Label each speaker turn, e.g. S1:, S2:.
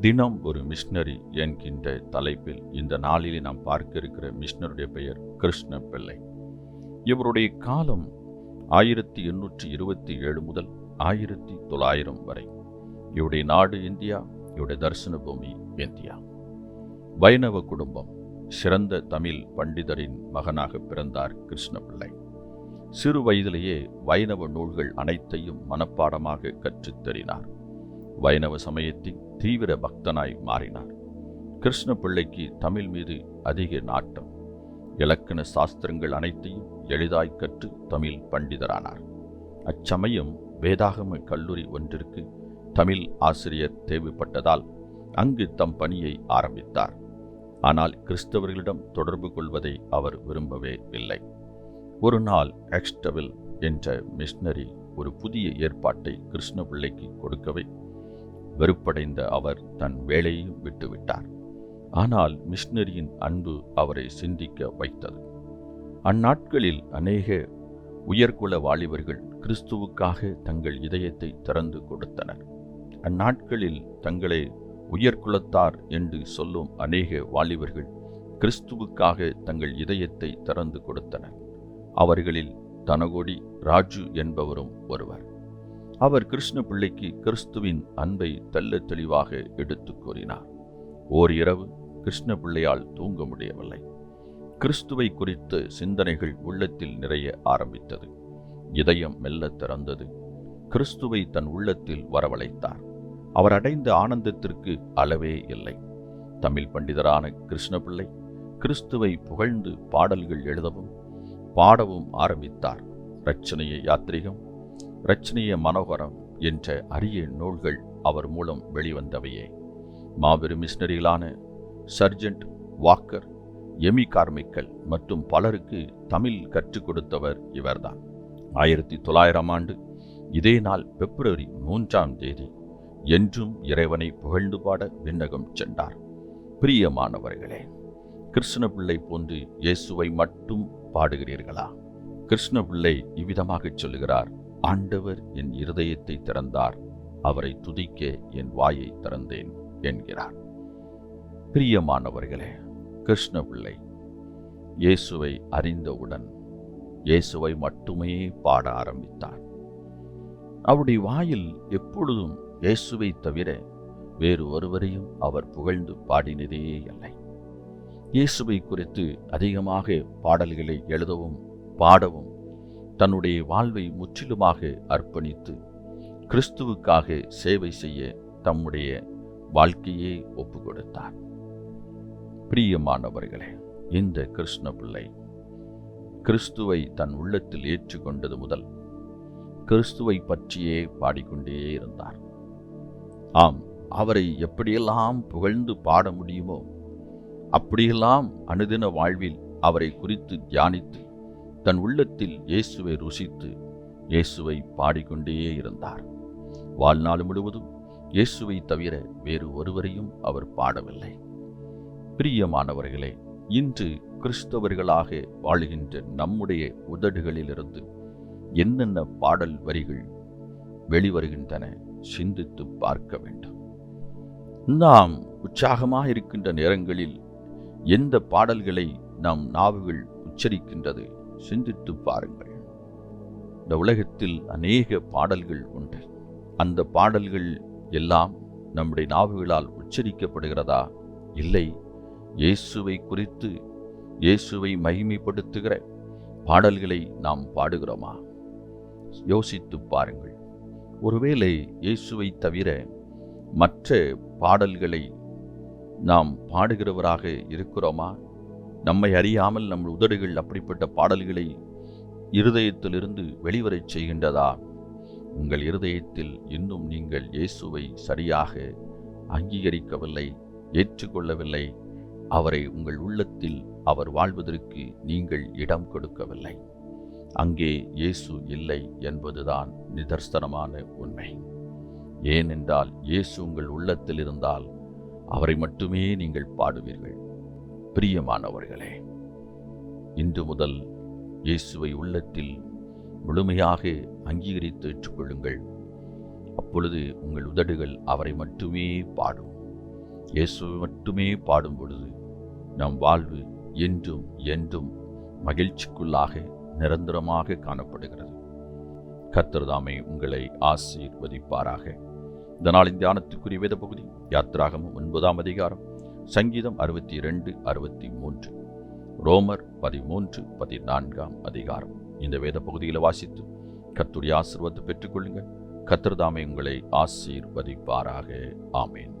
S1: தினம் ஒரு மிஷினரி என்கின்ற தலைப்பில் இந்த நாளிலே நாம் பார்க்க இருக்கிற மிஷனருடைய பெயர் கிருஷ்ண பிள்ளை இவருடைய காலம் ஆயிரத்தி எண்ணூற்றி இருபத்தி ஏழு முதல் ஆயிரத்தி தொள்ளாயிரம் வரை. இவருடைய நாடு இந்தியா இவருடைய தரிசன பூமி இந்தியா. வைணவ குடும்பம் சிறந்த தமிழ் பண்டிதரின் மகனாக பிறந்தார் கிருஷ்ணபிள்ளை சிறு வயதிலேயே வைணவ நூல்கள் அனைத்தையும் மனப்பாடமாக கற்றுத் தெரினார் வைணவ சமயத்தின் தீவிர பக்தனாய் மாறினார். கிருஷ்ண பிள்ளைக்கு தமிழ் மீது அதிக நாட்டம். இலக்கண சாஸ்திரங்கள் அனைத்தையும் எளிதாய் கற்று தமிழ் பண்டிதரானார். அச்சமயம் வேதாகம கல்லூரி ஒன்றிற்கு தமிழ் ஆசிரியர் தேவைப்பட்டதால் அங்கு தம் பணியை ஆரம்பித்தார். ஆனால் கிறிஸ்தவர்களிடம் தொடர்பு கொள்வதை அவர் விரும்பவே இல்லை. ஒரு நாள் எக்ஸ்டவில் என்ற மிஷனரி ஒரு புதிய ஏற்பாட்டை கிருஷ்ண பிள்ளைக்கு கொடுக்கவே வெறுப்படைந்த அவர் தன் வேலையையும் விட்டுவிட்டார். ஆனால் மிஷினரியின் அன்பு அவரை சிந்திக்க வைத்தது. அந்நாட்களில் அநேக உயர்குல வாலிபர்கள் கிறிஸ்துவுக்காக தங்கள் இதயத்தை திறந்து கொடுத்தனர். அந்நாட்களில் தங்களை உயர்குலத்தார் என்று சொல்லும் அநேக வாலிபர்கள் கிறிஸ்துவுக்காக தங்கள் இதயத்தை திறந்து கொடுத்தனர். அவர்களில் தனகோடி ராஜு என்பவரும் ஒருவர். அவர் கிருஷ்ண பிள்ளைக்கு கிறிஸ்துவின் அன்பை தெல்ல தெளிவாக எடுத்துக் கூறினார். ஓர் இரவு கிருஷ்ண பிள்ளையால் தூங்க முடியவில்லை. கிறிஸ்துவை குறித்த சிந்தனைகள் உள்ளத்தில் நிறைய ஆரம்பித்தது. இதயம் மெல்ல திறந்தது. கிறிஸ்துவை தன் உள்ளத்தில் வரவழைத்தார். அவர் அடைந்த ஆனந்தத்திற்கு அளவே இல்லை. தமிழ் பண்டிதரான கிருஷ்ணபிள்ளை கிறிஸ்துவை புகழ்ந்து பாடல்கள் எழுதவும் பாடவும் ஆரம்பித்தார். இரட்சணைய யாத்திரிகம் இரட்சணிய மனோகரம் என்ற அரிய நூல்கள் அவர் மூலம் வெளிவந்தவையே. மாபெரும் மிஷினரிகளான சர்ஜென்ட் வாக்கர் எமி கார்மிக்கல் மற்றும் பலருக்கு தமிழ் கற்றுக் கொடுத்தவர் இவர்தான். ஆயிரத்தி தொள்ளாயிரம் ஆண்டு இதே நாள் பிப்ரவரி மூன்றாம் தேதி என்றும் இறைவனை புகழ்ந்து பாட விண்ணகம் சென்றார். பிரியமானவர்களே கிருஷ்ணபிள்ளை போன்று இயேசுவை மட்டும் பாடுகிறீர்களா? கிருஷ்ணபிள்ளை இவ்விதமாகச் சொல்லுகிறார் ஆண்டவர் என் இருதயத்தை திறந்தார். அவரை துதிக்க என் வாயை திறந்தேன் என்கிறார். பிரியமானவர்களே கிருஷ்ணபிள்ளை இயேசுவை அறிந்தவுடன் இயேசுவை மட்டுமே பாட ஆரம்பித்தார். அவருடைய வாயில் எப்பொழுதும் இயேசுவை தவிர வேறு ஒருவரையும் அவர் புகழ்ந்து பாடினதே இல்லை. இயேசுவை குறித்து அதிகமாக பாடல்களை எழுதவும் பாடவும் தன்னுடைய வாழ்வை முற்றிலுமாக அர்ப்பணித்து கிறிஸ்துவுக்காக சேவை செய்ய தம்முடைய வாழ்க்கையே ஒப்பு கொடுத்தார் பிரியமானவர்களே இந்த கிருஷ்ண பிள்ளை கிறிஸ்துவை தன் உள்ளத்தில் ஏற்றுக்கொண்டது முதல் கிறிஸ்துவை பற்றியே பாடிக்கொண்டே இருந்தார். ஆம் அவரை எப்படியெல்லாம் புகழ்ந்து பாட முடியுமோ அப்படியெல்லாம் அனுதின வாழ்வில் அவரை குறித்து தியானித்து தன் உள்ளத்தில் இயேசுவை ருசித்து இயேசுவை பாடிக்கொண்டே இருந்தார். வாழ்நாள் முழுவதும் இயேசுவை தவிர வேறு ஒருவரையும் அவர் பாடவில்லை. பிரியமானவர்களே இன்று கிறிஸ்தவர்களாக வாழுகின்ற நம்முடைய உதடுகளிலிருந்து என்னென்ன பாடல் வரிகள் வெளிவருகின்றன சிந்தித்து பார்க்க வேண்டும். நாம் உற்சாகமாக இருக்கின்ற நேரங்களில் எந்த பாடல்களை நம் நாவுகள் உச்சரிக்கின்றது சிந்தித்து பாருங்கள். இந்த உலகத்தில் அநேக பாடல்கள் உண்டு. அந்த பாடல்கள் எல்லாம் நம்முடைய நாவுகளால் உச்சரிக்கப்படுகிறதா? இல்லை. இயேசுவை குறித்து இயேசுவை மகிமைப்படுத்துகிற பாடல்களை நாம் பாடுகிறோமா? யோசித்து பாருங்கள். ஒருவேளை இயேசுவை தவிர மற்ற பாடல்களை நாம் பாடுகிறவராக இருக்கிறோமா? நம்மை அறியாமல் நம் உதடுகள் அப்படிப்பட்ட பாடல்களை இருதயத்திலிருந்து வெளிவரச் செய்கின்றதா? உங்கள் இருதயத்தில் இன்னும் நீங்கள் இயேசுவை சரியாக அங்கீகரிக்கவில்லை ஏற்றுக்கொள்ளவில்லை. அவரை உங்கள் உள்ளத்தில் அவர் வாழ்வதற்கு நீங்கள் இடம் கொடுக்கவில்லை. அங்கே இயேசு இல்லை என்பதுதான் நிதர்சனமான உண்மை. ஏனென்றால் இயேசு உங்கள் உள்ளத்தில் இருந்தால் அவரை மட்டுமே நீங்கள் பாடுவீர்கள். பிரியமானவர்களே இன்று முதல் இயேசுவை உள்ளத்தில் முழுமையாக அங்கீகரித்து ஏற்றுக்கொள்ளுங்கள். அப்பொழுது உங்கள் உதடுகள் அவரை மட்டுமே பாடும். இயேசுவை மட்டுமே பாடும் பொழுது நம் வாழ்வு என்றும் என்றும் மகிழ்ச்சிக்குள்ளாக நிரந்தரமாக காணப்படுகிறது. கர்த்தர் உங்களை ஆசீர்வதிப்பாராக. இந்த நாளின் தியானத்துக்குரிய வேத பகுதி யாத்ராகமம் ஒன்பதாம் அதிகாரம். சங்கீதம் அறுபத்தி இரண்டு அறுபத்தி மூன்று ரோமர் பதிமூன்று பதினான்காம் அதிகாரம். இந்த வேத பகுதியில் வாசித்து கத்துடைய ஆசிர்வாதத்தை பெற்றுக்கொள்ளுங்கள். கத்திரதாமை உங்களை ஆசீர்வதிப்பாராக. ஆமேன்.